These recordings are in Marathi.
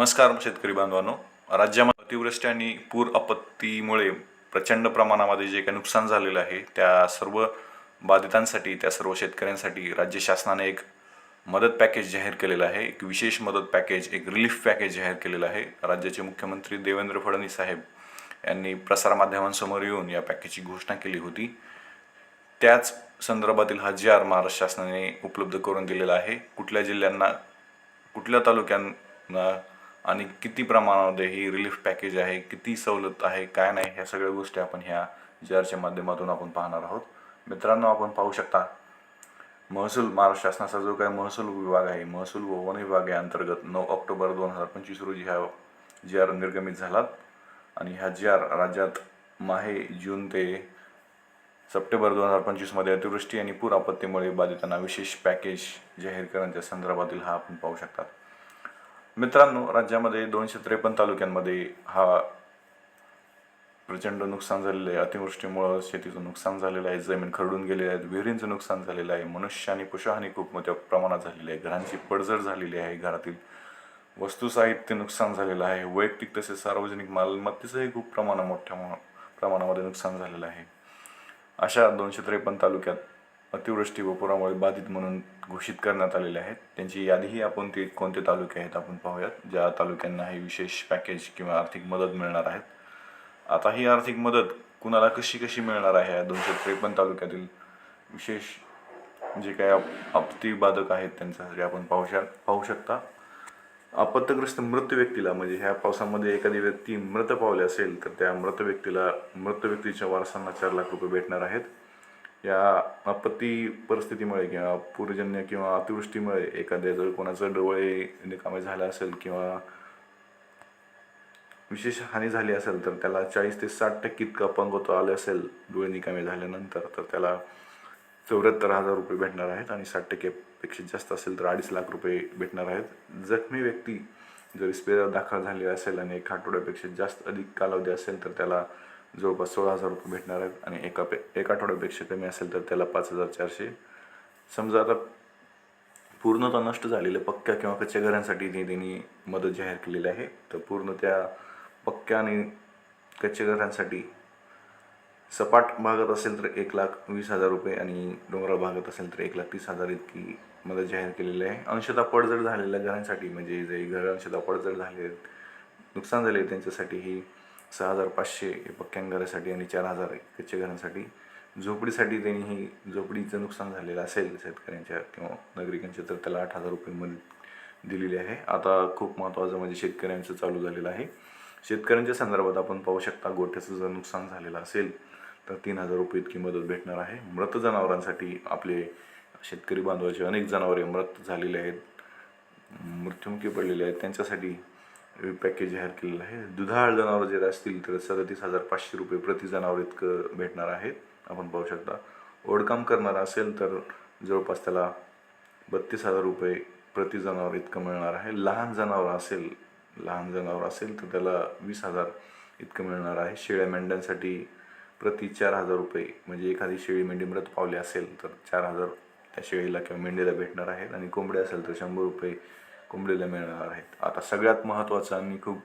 नमस्कार शेतकरी बांधवांनो. राज्यामध्ये अतिवृष्टी आणि पूर आपत्तीमुळे प्रचंड प्रमाणामध्ये जे काही नुकसान झालेलं आहे त्या सर्व बाधितांसाठी त्या सर्व शेतकऱ्यांसाठी राज्य शासनाने एक मदत पॅकेज जाहीर केलेलं आहे. एक विशेष मदत पॅकेज एक रिलीफ पॅकेज जाहीर केलेलं आहे. राज्याचे मुख्यमंत्री देवेंद्र फडणवीस साहेब यांनी प्रसारमाध्यमांसमोर येऊन या पॅकेजची घोषणा केली होती. त्याच संदर्भातील हा जी आर महाराष्ट्र शासनाने उपलब्ध करून दिलेला आहे. कुठल्या जिल्ह्यांना कुठल्या तालुक्यांना आणि किती प्रमाणामध्ये ही रिलीफ पॅकेज आहे किती सवलत आहे काय नाही ह्या सगळ्या गोष्टी आपण ह्या जी आरच्या माध्यमातून आपण पाहणार आहोत. मित्रांनो आपण पाहू शकता महसूल महाराष्ट्र शासनाचा जो काही महसूल विभाग आहे महसूल व वन विभाग या अंतर्गत नऊ ऑक्टोबर दोन हजार पंचवीस रोजी ह्या जी आर निर्गमित झालात आणि ह्या जी आर राज्यात माहे जून ते सप्टेंबर दोन हजार पंचवीसमध्ये अतिवृष्टी आणि पूर आपत्तीमुळे बाधितांना विशेष पॅकेज जाहीर करण्याच्या संदर्भातील हा आपण पाहू शकतात मित्रांनो राज्यामध्ये दोनशे त्रेपन्न तालुक्यांमध्ये हा प्रचंड नुकसान झालेलं आहे. अतिवृष्टीमुळं शेतीचं नुकसान झालेलं आहे. जमीन खरडून गेलेली आहे विहिरींचं नुकसान झालेलं आहे. मनुष्य आणि पशुहानी खूप मोठ्या प्रमाणात झालेली आहे. घरांची पडझड झालेली आहे. घरातील वस्तू साहित्य नुकसान झालेलं आहे. वैयक्तिक तसेच सार्वजनिक मालमत्तेचंही खूप प्रमाणात मोठ्या प्रमाणामध्ये नुकसान झालेलं आहे. अशा दोनशे त्रेपन्न तालुक्यात अतिवृष्टी व पुरामुळे बाधित म्हणून घोषित करण्यात आलेले आहेत. त्यांची यादीही आपण ते कोणते तालुके आहेत आपण पाहूयात ज्या तालुक्यांना हे विशेष पॅकेज किंवा आर्थिक मदत मिळणार आहेत. आता ही आर्थिक मदत कुणाला कशी कशी मिळणार आहे या दोनशे त्रेपन्न तालुक्यातील विशेष जे काही आप आपत्ती बाधक आहेत त्यांच्यासाठी आपण पाहू शक पाहू शकता. आपत्तग्रस्त मृत व्यक्तीला म्हणजे ह्या पावसामध्ये एखादी व्यक्ती मृत पावली असेल तर त्या मृत व्यक्तीला मृत व्यक्तीच्या वारसांना चार लाख रुपये भेटणार आहेत. या आपत्ती परिस्थितीमुळे किंवा पूरजन्य किंवा अतिवृष्टीमुळे एखाद्या जर कोणाचं डोळे निकामे झालं असेल किंवा विशेष हानी झाली असेल तर त्याला चाळीस ते साठ टक्के इतकं अपंगत्व आलं असेल डोळे निकामे झाल्यानंतर तर त्याला चौऱ्याहत्तर हजार रुपये भेटणार आहेत आणि साठ टक्केपेक्षा जास्त असेल तर अडीच लाख रुपये भेटणार आहेत. जखमी व्यक्ती जर इस्पितळात दाखल झाली असेल आणि एक आठवड्यापेक्षा जास्त अधिक कालावधी असेल तर त्याला जवळपास सोळा हजार रुपये भेटणार आहेत आणि एका पे एक आठवड्यापेक्षा कमी असेल तर त्याला पाच हजार चारशे. समजा आता पूर्णतः नष्ट झालेल्या पक्क्या किंवा कच्च्या घरांसाठी जे त्यांनी मदत जाहीर केलेली आहे. तर पूर्ण त्या पक्क्या आणि कच्च्या घरांसाठी सपाट भागात असेल तर एक लाख वीस हजार रुपये आणि डोंगराळ भागात असेल तर एक लाख तीस हजार इतकी मदत जाहीर केलेली आहे. अंशतः पडझड झालेल्या घरांसाठी म्हणजे जे घर अंशतः पडझड झाले नुकसान झाले त्यांच्यासाठी ही सहा हजार पाचशे हे पक्क्या घरासाठी आणि चार हजार कच्च्या घरांसाठी. झोपडीसाठी त्यांनी ही झोपडीचं नुकसान झालेलं असेल शेतकऱ्यांच्या किंवा नागरिकांच्या तर त्याला आठ हजार रुपये मदत दिलेली आहे. आता खूप महत्त्वाचं म्हणजे शेतकऱ्यांचं चालू झालेलं आहे. शेतकऱ्यांच्या संदर्भात आपण पाहू शकता गोठ्याचं जर नुकसान झालेलं असेल तर तीन हजार रुपये इतकी मदत भेटणार आहे. मृत जनावरांसाठी आपले शेतकरी बांधवाचे अनेक जनावरे मृत झालेले आहेत. मृत्युमुखी पडलेले आहेत. त्यांच्यासाठी पॅकेज जाहीर केलेलं आहे. दुधाळ जनावरं जर असतील तर सदतीस हजार पाचशे रुपये प्रति जनावर इतकं भेटणार आहे आपण पाहू शकता. ओढकाम करणारा असेल तर जवळपास त्याला बत्तीस हजार रुपये प्रति जनावर इतकं मिळणार आहे. लहान जनावर असेल लहान जनावर असेल तर त्याला वीस हजार इतकं मिळणार आहे. शेळ्या मेंढ्यांसाठी प्रति चार हजार रुपये म्हणजे एखादी शेळी मेंढी मृत पावली असेल तर चार हजार त्या शेळीला किंवा मेंढीला भेटणार आहेत. आणि कोंबड्या असेल तर शंभर रुपये कोंबडीला मिळणार आहेत. आता सगळ्यात महत्त्वाचा आणि खूप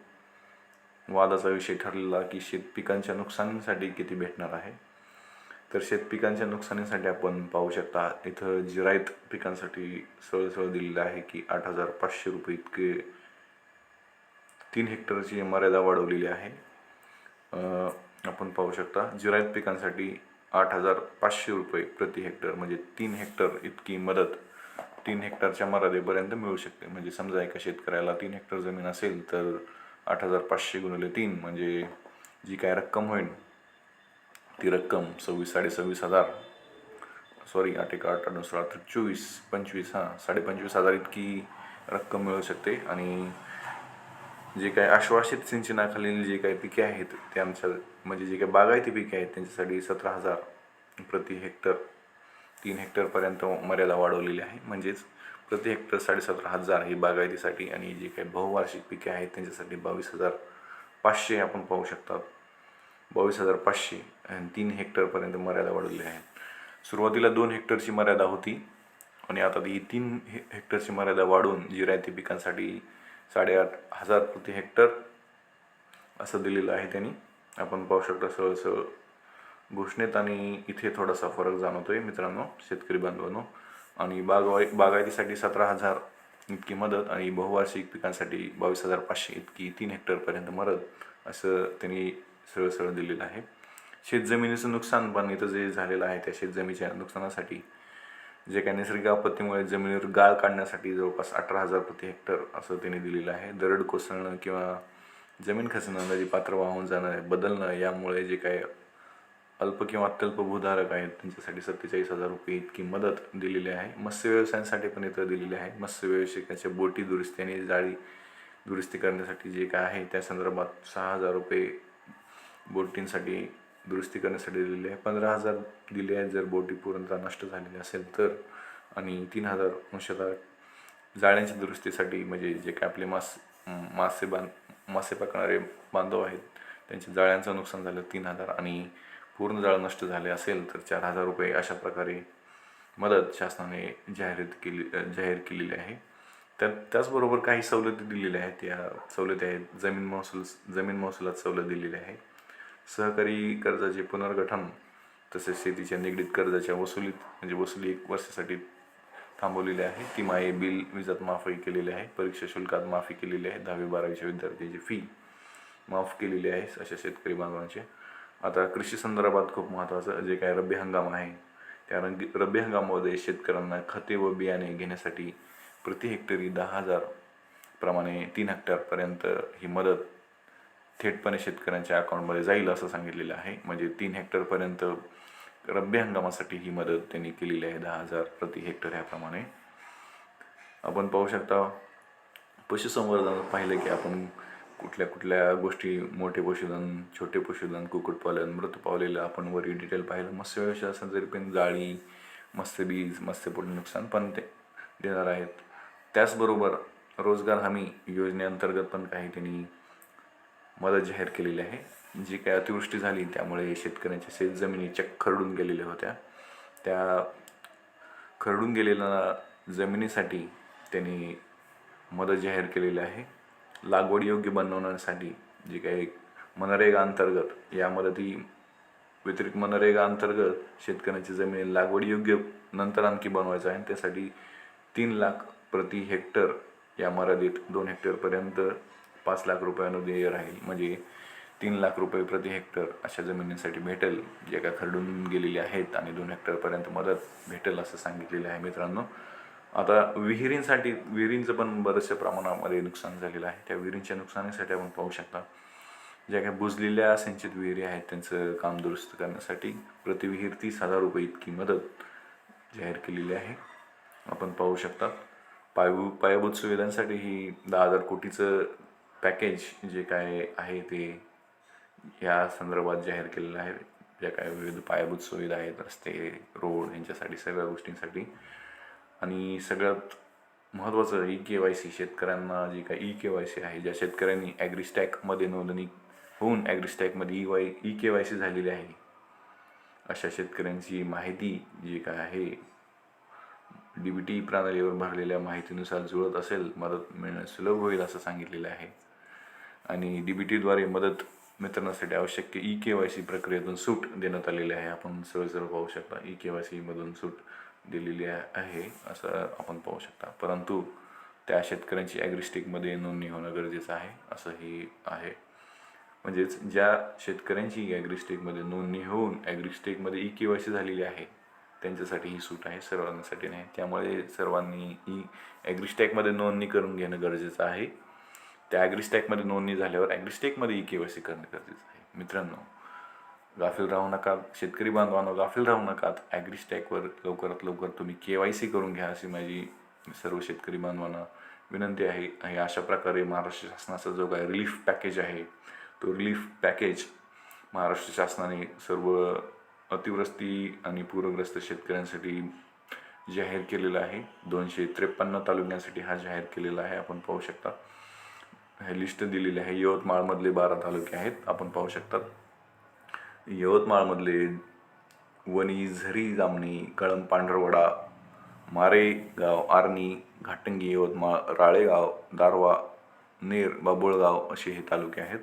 वादाचा विषय ठरलेला की शेत पिकांच्या नुकसानीसाठी किती भेटणार आहे. तर शेत पिकांच्या नुकसानीसाठी आपण पाहू शकता इथं जिरायत पिकांसाठी सरळ सरळ दिलेलं आहे की आठ हजार पाचशे रुपये इतके तीन हेक्टरची मर्यादा वाढवलेली आहे. आपण पाहू शकता जिरायत पिकांसाठी आठ हजार पाचशे रुपये प्रति हेक्टर म्हणजे तीन हेक्टर इतकी मदत तीन हेक्टरच्या मर्यादेपर्यंत मिळू शकते. म्हणजे समजा एका शेतकऱ्याला तीन हेक्टर जमीन असेल तर आठ हजार पाचशे गुणिले तीन म्हणजे जी काय रक्कम होईल ती रक्कम सव्वीस साडे सव्वीस हजार सॉरी आठ एक आठ आठ तर चोवीस पंचवीस हां साडे पंचवीस हजार इतकी रक्कम मिळू शकते. आणि जे काही आश्वासित सिंचनाखालील जे काही पिके आहेत ते आमच्या म्हणजे जे काही बागायती पिके आहेत त्यांच्यासाठी सतरा हजार प्रति हेक्टर तीन हेक्टरपर्यंत मर्यादा वाढवलेली आहे. म्हणजेच प्रति हेक्टर साडेसतरा हजार ही बागायतीसाठी आणि जे काही बहुवार्षिक पिके आहेत त्यांच्यासाठी बावीस हजार पाचशे आपण पाहू शकतात. बावीस हजार पाचशे आणि तीन हेक्टरपर्यंत मर्यादा वाढवली आहे. सुरुवातीला दोन हेक्टरची मर्यादा होती आणि आता ही तीन हे हेक्टरची मर्यादा वाढवून जिरायती पिकांसाठी साडेआठ हजार प्रति हेक्टर असं दिलेलं आहे त्यांनी. आपण पाहू शकता सरळ सरळ घोषणेत आणि इथे थोडासा फरक जाणवतो आहे मित्रांनो शेतकरी बांधवांनो. आणि बागवाई बागायतीसाठी सतरा हजार इतकी मदत आणि बहुवार्षिक पिकांसाठी बावीस हजार पाचशे इतकी तीन हेक्टरपर्यंत मदत असं त्यांनी सरळ सरळ दिलेलं आहे. शेतजमिनीचं नुकसान पण इथं जे झालेलं आहे त्या शेतजमिनीच्या नुकसानासाठी जे काही नैसर्गिक आपत्तीमुळे जमिनीवर गाळ काढण्यासाठी जवळपास अठरा हजार प्रति हेक्टर असं त्यांनी दिलेलं आहे. दरड कोसळणं किंवा जमीन खचणं नदी पात्र वाहून जाणं बदलणं यामुळे जे काही अल्प किंवा अत्यल्प भूधारक आहेत. त्यांच्यासाठी सत्तेचाळीस हजार रुपये इतकी मदत दिलेली आहे. मत्स्य व्यवसायांसाठी पण इथं दिलेली आहे. मत्स्य व्यावसायिकांच्या बोटी दुरुस्ती आणि जाळी दुरुस्ती करण्यासाठी जे काय आहे त्या संदर्भात सहा हजार रुपये बोटींसाठी दुरुस्ती करण्यासाठी दिलेले आहे. पंधरा हजार दिले आहेत. जर बोटी पूर्णतः नष्ट झालेली असेल तर आणि तीन हजार अंशतः जाळ्यांच्या दुरुस्तीसाठी म्हणजे जे काय आपले मास मासे बांध मासे पकडणारे बांधव आहेत त्यांच्या जाळ्यांचं नुकसान झालं तीन हजार आणि पूर्ण जाळं नष्ट झाले असेल तर चार हजार रुपये अशा प्रकारे मदत शासनाने जाहिरात केली जाहीर केलेली आहे. त्या त्याचबरोबर काही सवलती दिलेल्या आहेत. या सवलती आहेत. जमीन महसूल जमीन महसुलात सवलत दिलेली आहे. सहकारी कर्जाचे पुनर्गठन तसेच शेतीच्या निगडीत कर्जाच्या वसुलीत म्हणजे वसुली एक वर्षासाठी थांबवलेली आहे. ती माये बिल विजात माफही केलेली आहे. परीक्षा शुल्कात माफी केलेली आहे. दहावी बारावीच्या विद्यार्थ्यांची फी माफ केलेली आहे अशा शेतकरी बांधवांचे. आता कृषी संदर्भात खूप महत्त्वाचं जे काय रब्बी हंगाम आहे त्या रंगी रब्बी हंगामामध्ये शेतकऱ्यांना खते व बियाणे घेण्यासाठी प्रति हेक्टरी दहा हजार प्रमाणे तीन हेक्टरपर्यंत ही मदत थेटपणे शेतकऱ्यांच्या अकाउंटमध्ये जाईल असं सांगितलेलं आहे. म्हणजे तीन हेक्टरपर्यंत रब्बी हंगामासाठी ही मदत त्यांनी केलेली आहे दहा हजार प्रति हेक्टर ह्याप्रमाणे. आपण पाहू शकता पशुसंवर्धन पाहिलं की आपण कुठल्या कुठल्या गोष्टी मोठे पशुधन छोटे पशुधन कुक्कुटपालन मृत पावलेलं आपण वरी डिटेल पाहिलं. मत्स्य व्यवसाय असेल तरी पण जाळी मत्स्यबीज मत्स्यपूर्ण नुकसान पण ते देणार आहेत. त्याचबरोबर रोजगार हमी योजनेअंतर्गत पण काही त्यांनी मदत जाहीर केलेली आहे. जी काय अतिवृष्टी झाली त्यामुळे शेतकऱ्यांच्या शेतजमिनी चक्क खरडून गेलेल्या होत्या. त्या खरडून गेलेल्या जमिनीसाठी त्यांनी मदत जाहीर केलेली आहे. लागवड योग्य बनवण्यासाठी जे काही मनरेगा अंतर्गत या मदती व्यतिरिक्त मनरेगा अंतर्गत शेतकऱ्यांची जमीन लागवड योग्य नंतर आणखी बनवायचं आहे. त्यासाठी तीन लाख प्रति हेक्टर या मर्यादित दोन हेक्टरपर्यंत पाच लाख रुपये अनुदेय राहील. म्हणजे तीन लाख रुपये प्रति हेक्टर अशा जमिनींसाठी भेटेल. जे काय खरडून गेलेले आहेत आणि दोन हेक्टरपर्यंत मदत भेटेल असं सांगितलेलं आहे मित्रांनो. आता विहिरींसाठी विहिरींचं पण बऱ्याचशा प्रमाणामध्ये नुकसान झालेलं आहे. त्या विहिरींच्या नुकसानीसाठी आपण पाहू शकता ज्या काही बुजलेल्या सिंचित विहिरी आहेत त्यांचं काम दुरुस्त करण्यासाठी प्रति विहीर तीस हजार रुपये इतकी मदत जाहीर केलेली आहे. आपण पाहू शकता पायभू पायाभूत सुविधांसाठी ही दहा हजार कोटीचं पॅकेज जे काय आहे ते या संदर्भात जाहीर केलेलं आहे. ज्या काय विविध पायाभूत सुविधा आहेत रस्ते रोड यांच्यासाठी सगळ्या गोष्टींसाठी आणि सगळ्यात महत्त्वाचं ई के वाय सी शेतकऱ्यांना जी काय ई के वाय सी आहे ज्या शेतकऱ्यांनी ॲग्रिस्टॅकमध्ये नोंदणी होऊन ॲग्रिस्टॅकमध्ये E Y E K Y C झालेली आहे अशा शेतकऱ्यांची माहिती जी काय आहे डी बी टी प्रणालीवर भरलेल्या माहितीनुसार जुळत असेल मदत मिळणं सुलभ होईल असं सांगितलेलं आहे. आणि डी बी टीद्वारे मदत मित्रांसाठी आवश्यक ई के वाय सी प्रक्रियेतून सूट देण्यात आलेली आहे. आपण सरळ सरळ पाहू शकता ई के वाय सीमधून सूट दिलेली आहे असं आपण पाहू शकता. परंतु त्या शेतकऱ्यांची ॲग्रिस्टिकमध्ये नोंदणी होणं गरजेचं आहे असंही आहे. म्हणजेच ज्या शेतकऱ्यांची ॲग्रिस्टेकमध्ये नोंदणी होऊन ॲग्रिस्टिकमध्ये ई के वाय सी झालेली आहे त्यांच्यासाठी ही सूट आहे सर्वांसाठी नाही. त्यामुळे सर्वांनी ई ॲग्रिस्टॅकमध्ये नोंदणी करून घेणं गरजेचं आहे. त्या ॲग्रिस्टॅकमध्ये नोंदणी झाल्यावर ॲग्रिस्टॅकमध्ये ई के वाय सी करणं गरजेचं आहे. मित्रांनो गाफील राहू नका. शेतकरी बांधवांनो गाफील राहू नका ॲग्रीस्टॅकवर लवकरात लवकर तुम्ही के वाय सी करून घ्या अशी माझी सर्व शेतकरी बांधवांना विनंती आहे. आणि अशा प्रकारे महाराष्ट्र शासनाचा जो काय रिलीफ पॅकेज आहे तो रिलीफ पॅकेज महाराष्ट्र शासनाने सर्व अतिवृष्टी आणि पूरग्रस्त शेतकऱ्यांसाठी जाहीर केलेला आहे. दोनशे त्रेपन्न तालुक्यांसाठी हा जाहीर केलेला आहे. आपण पाहू शकता. हे लिस्ट दिलेली आहे. यवतमाळमधले बारा तालुके आहेत. आपण पाहू शकता. यवतमाळमधले वणी झरी जामणी कळम पांढरवडा मारेगाव आर्णी घाटंगी यवतमाळ राळेगाव दारवा नेर बाबुळगाव असे हे तालुके आहेत.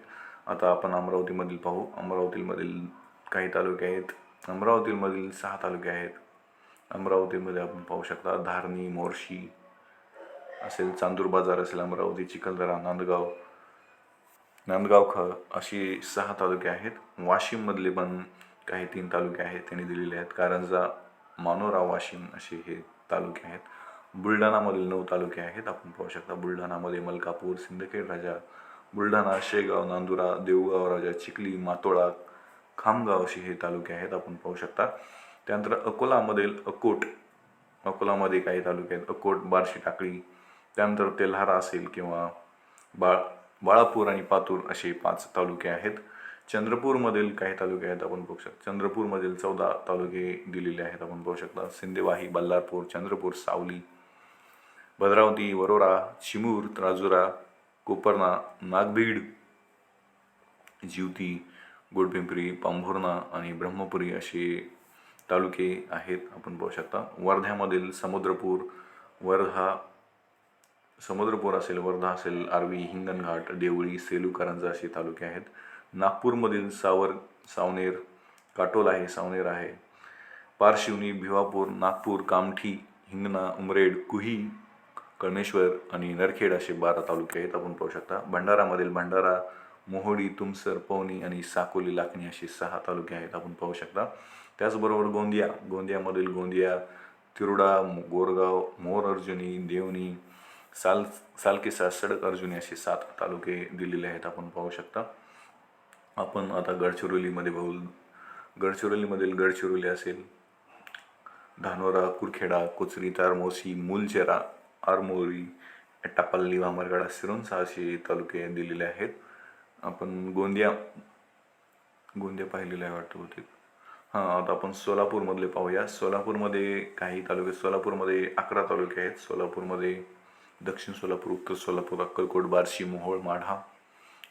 आता आपण अमरावतीमधील पाहू. अमरावतीमधील काही तालुके आहेत. अमरावतीमधील सहा तालुके आहेत. अमरावतीमध्ये आपण पाहू शकता धारणी मोर्शी असेल चांदूर बाजार असेल अमरावती चिखलदरा नांदगाव नांदगाव ख अशी सहा तालुके आहेत. वाशिममधले पण काही तीन तालुके आहेत त्यांनी दिलेले आहेत. कारंजा मानोरा वाशिम असे हे तालुके आहेत. बुलढाणामधील नऊ तालुके आहेत. आपण पाहू शकता बुलढाणामध्ये मलकापूर सिंदखेड राजा बुलढाणा शेगाव नांदुरा देऊळगाव राजा चिखली मातोळा खामगाव असे हे तालुके आहेत. आपण पाहू शकता. त्यानंतर अकोलामधील अकोट अकोलामध्ये काही तालुके आहेत. अकोट बार्शी टाकळी. त्यानंतर तेल्हारा असेल किंवा बाळ बाळापूर आणि पातूर असे पाच तालुके आहेत. चंद्रपूरमधील काही तालुके आहेत आपण बघू शकता. चंद्रपूरमधील चौदा तालुके दिलेले आहेत आपण पाहू शकता. सिंदेवाही बल्लारपूर चंद्रपूर सावली भद्रावती वरोरा चिमूर राजुरा कोपरना नागभीड जिवती गोडपिंपरी पांभुर्णा आणि ब्रह्मपुरी असे तालुके आहेत आपण पाहू शकता. वर्ध्यामधील समुद्रपूर वर्धा समुद्रपूर असेल वर्धा असेल आर्वी हिंगणघाट देवळी सेलू कारंजा असे तालुके आहेत. नागपूरमधील सावर सावनेर काटोल आहे सावनेर आहे. पारशिवनी भिवापूर नागपूर कामठी हिंगणा उमरेड कुही कळमेश्वर आणि नरखेड असे बारा तालुके आहेत. आपण पाहू शकता. भंडारामधील भंडारा मोहोडी तुमसर पवनी आणि साकोली लाखणी असे सहा तालुके आहेत. आपण पाहू शकता. त्याचबरोबर गोंदिया. गोंदियामधील गोंदिया तिरुडा गोरगाव मोर अर्जुनी देवणी साल सालकेसा सडक अर्जुन असे सात तालुके दिलेले आहेत आपण पाहू शकता. आपण आता गडचिरोलीमध्ये बघू गडचिरोलीमधील गडचिरोली असेल धानोरा कुरखेडा कोचरी तारमोसी मूलचेरा आरमोरी टापल्ली वामरगाडा सिरोंसा असे तालुके दिलेले आहेत. आपण गोंदिया गोंदिया पाहिलेलं आहे वाटतं होते हां आता आपण सोलापूरमधले पाहूया. सोलापूरमध्ये काही तालुके सोलापूरमध्ये अकरा तालुके आहेत. सोलापूरमध्ये दक्षिण सोलापूर उत्तर सोलापूर अक्कलकोट बार्शी मोहोळ माढा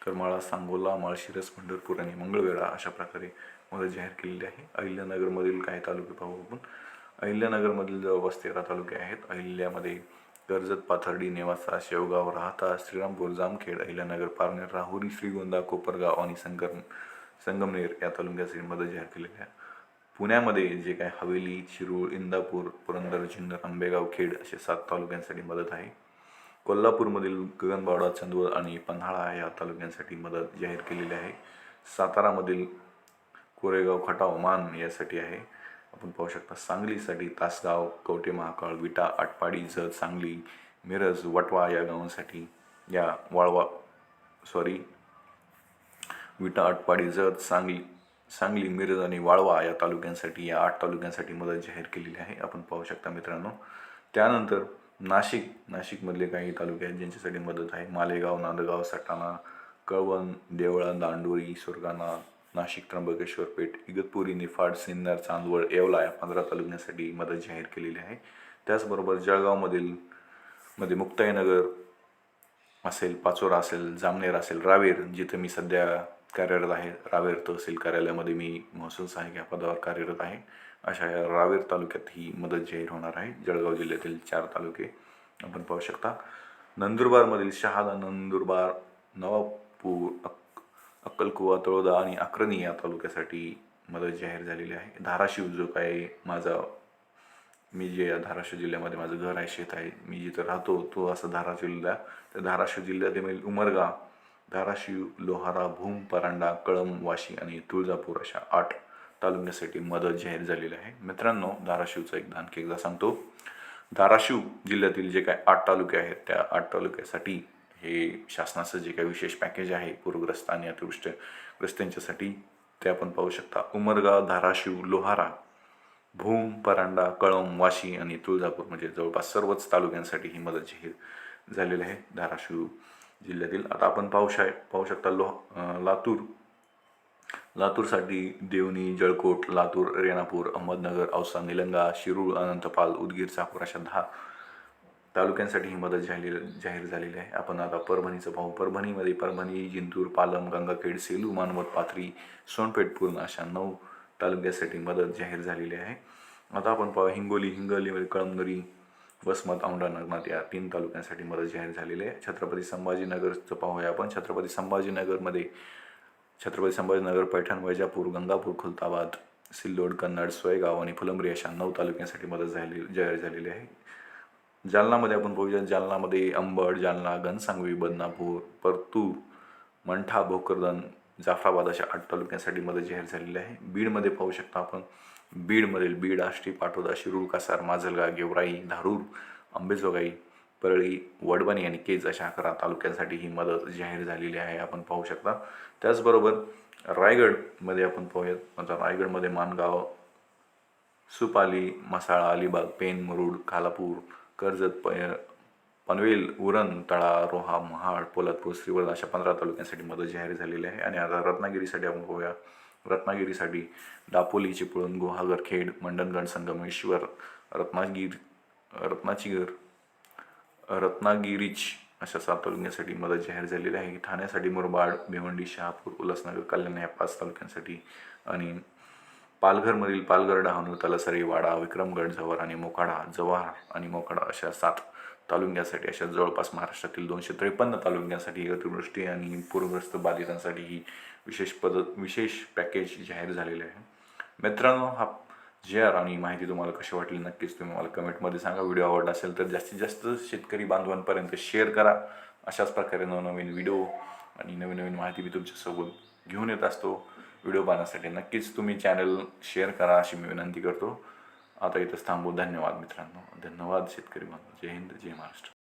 करमाळा सांगोला माळशिरस पंढरपूर आणि मंगळवेढा अशा प्रकारे मदत जाहीर केलेली आहे. अहिल्यानगरमधील काही तालुके पाहू आपण. अहिल्यानगरमधील जवळपास तेरा तालुके आहेत. अहिल्यामध्ये कर्जत पाथर्डी नेवासा शेवगाव राहता श्रीरामपूर जामखेड अहिल्यानगर पारनेर राहुरी श्रीगोंदा कोपरगाव आणि संगम संगमनेर या तालुक्यासाठी मदत जाहीर केलेली आहे. पुण्यामध्ये जे काय हवेली चिरूळ इंदापूर पुरंदर जुन्नर आंबेगाव खेड असे सात तालुक्यांसाठी मदत आहे. कोल्हापूरमधील गगनबावडा चंदवड आणि पन्हाळा या तालुक्यांसाठी मदत जाहीर केलेली आहे. सातारामधील कोरेगाव खटाव मान यासाठी आहे. आपण पाहू शकता सांगलीसाठी तासगाव कवटे महाकाळ विटा आटपाडी जत सांगली मिरज वटवा या गावांसाठी या वाळवा सॉरी विटा आटपाडी जत सांगली सांगली मिरज आणि वाळवा या तालुक्यांसाठी या आठ तालुक्यांसाठी मदत जाहीर केलेली आहे. आपण पाहू शकता मित्रांनो. त्यानंतर नाशिक नाशिकमधले काही तालुके आहेत ज्यांच्यासाठी मदत आहे. मालेगाव नांदगाव सटाणा कळवण देवळा दांडोरी सुरगाणा नाशिक त्र्यंबकेश्वर पेठ इगतपुरी निफाड सिन्नर चांदवड येवला या पंधरा तालुक्यांसाठी मदत जाहीर केलेली आहे. त्याचबरोबर जळगावमधील मध्ये मुक्ताईनगर असेल पाचोरा असेल जामनेर असेल रावेर जिथे मी सध्या कार्यरत आहे. रावेर तहसील कार्यालयामध्ये मी महसूल सहाय्यक या पदावर कार्यरत आहे. अशा या रावेर तालुक्यात ही मदत जाहीर होणार आहे. जळगाव जिल्ह्यातील चार तालुके आपण पाहू शकता. नंदुरबारमधील शहादा नंदुरबार नवापूर अक अक्कलकुवा तळोदा आणि अक्रणी या तालुक्यासाठी मदत जाहीर झालेली आहे. धाराशिव जो काय माझा मी जे या धाराशिव जिल्ह्यामध्ये माझं घर आहे शेत आहे मी जिथं राहतो तो असं धाराशिव जिल्हा. त्या धाराशिव जिल्ह्यातील उमरगा धाराशिव लोहारा भूम परांडा कळम वाशी आणि तुळजापूर अशा आठ तालुक्यासाठी मदत जाहीर झालेली आहे. मित्रांनो धाराशिवचा एकदा आणखी एकदा सांगतो. धाराशिव जिल्ह्यातील जे काय आठ तालुके आहेत त्या आठ तालुक्यासाठी हे शासनाचं जे काही विशेष पॅकेज आहे पूरग्रस्त आणि अतिवृष्टग्रस्तांच्यासाठी ते आपण पाहू शकता. उमरगा धाराशिव लोहारा भूम परांडा कळम वाशी आणि तुळजापूर म्हणजे जवळपास सर्वच तालुक्यांसाठी ही मदत जाहीर झालेली आहे. धाराशिव जिल्ह्यातील आता आपण पाहू शाय पाहू शकता लोह लातूर. लातूरसाठी देवणी जळकोट लातूर रेणापूर अहमदनगर औसा निलंगा शिरूर अनंतपाल उदगीर चाकूर अशा दहा तालुक्यांसाठी ही मदत जाहीर जाहीर झालेली आहे. आपण आता परभणीचं पाहू. परभणीमध्ये परभणी जिंतूर पालम गंगाखेड सेलू मानवत पाथरी सोनपेठ पूर्ण अशा नऊ तालुक्यासाठी मदत जाहीर झालेली आहे. आता आपण पाहू हिंगोली हिंगोलीमध्ये कळमनुरी वसमत औंढा नागनाथ या तीन तालुक्यांसाठी मदत जाहीर झालेली आहे. छत्रपती संभाजीनगरचं पाहूया आपण. छत्रपती संभाजीनगरमध्ये छत्रपती संभाजीनगर पैठण वैजापूर गंगापूर खुलताबाद सिल्लोड कन्नड सोयगाव आणि फुलंब्री अशा नऊ तालुक्यांसाठी मदत झाली जाहीर झालेली आहे. जालनामध्ये आपण पाहूया. जालनामध्ये अंबड जालना घनसांगवी बदनापूर परतूर मंठा भोकरदन जाफराबाद अशा आठ तालुक्यांसाठी मदत जाहीर झालेली आहे. बीडमध्ये पाहू शकता आपण. बीडमधील बीड आष्टी पाटोदा शिरूर कासार माजलगा गेवराई धारूर अंबेजोगाई परळी वडवणी आणि केज अशा अकरा तालुक्यांसाठी ही मदत जाहीर झालेली आहे आपण पाहू शकता. त्याचबरोबर रायगडमध्ये आपण पाहूयात आता रायगडमध्ये मानगाव सुपाली मसाळा अलिबाग पेन मुरुड खालापूर कर्जत प पनवेल उरण तळा रोहा महाड पोलादपूर श्रीवर्धन अशा पंधरा तालुक्यांसाठी मदत जाहीर झालेली आहे. आणि आता रत्नागिरीसाठी आपण पाहूया रत्नागिरीसाठी दापोली चिपळूण गुहागर खेड मंडणगड संगमेश्वर रत्नागिरी रत्नाचीगर रत्नागिरीच अशा सात तालुक्यांसाठी मदत जाहीर झालेली आहे. ठाण्यासाठी मुरबाड भिवंडी शहापूर उल्हासनगर कल्याण या पाच तालुक्यांसाठी आणि पालघरमधील पालघर डहाणू तलासरी वाडा विक्रमगड जव्हार आणि मोकाडा जव्हार आणि मोकाडा अशा सात तालुक्यांसाठी अशा जवळपास महाराष्ट्रातील दोनशे त्रेपन्न तालुक्यांसाठी अतिवृष्टी आणि पूरग्रस्त बाधितांसाठी ही विशेष पद्धत विशेष पॅकेज जाहीर झालेले आहे. मित्रांनो हा जे आर आणि माहिती तुम्हाला कशी वाटली नक्कीच तुम्ही मला कमेंटमध्ये सांगा. व्हिडिओ आवडला असेल तर जास्तीत जास्त शेतकरी बांधवांपर्यंत शेअर करा. अशाच प्रकारे नवनवीन व्हिडिओ आणि नवीन नवीन माहिती मी तुमच्यासोबत घेऊन येत असतो. व्हिडिओ पाहण्यासाठी नक्कीच तुम्ही चॅनल शेअर करा अशी मी विनंती करतो. आता इथंच थांबू. धन्यवाद मित्रांनो. धन्यवाद शेतकरी बांधव जय हिंद जय महाराष्ट्र.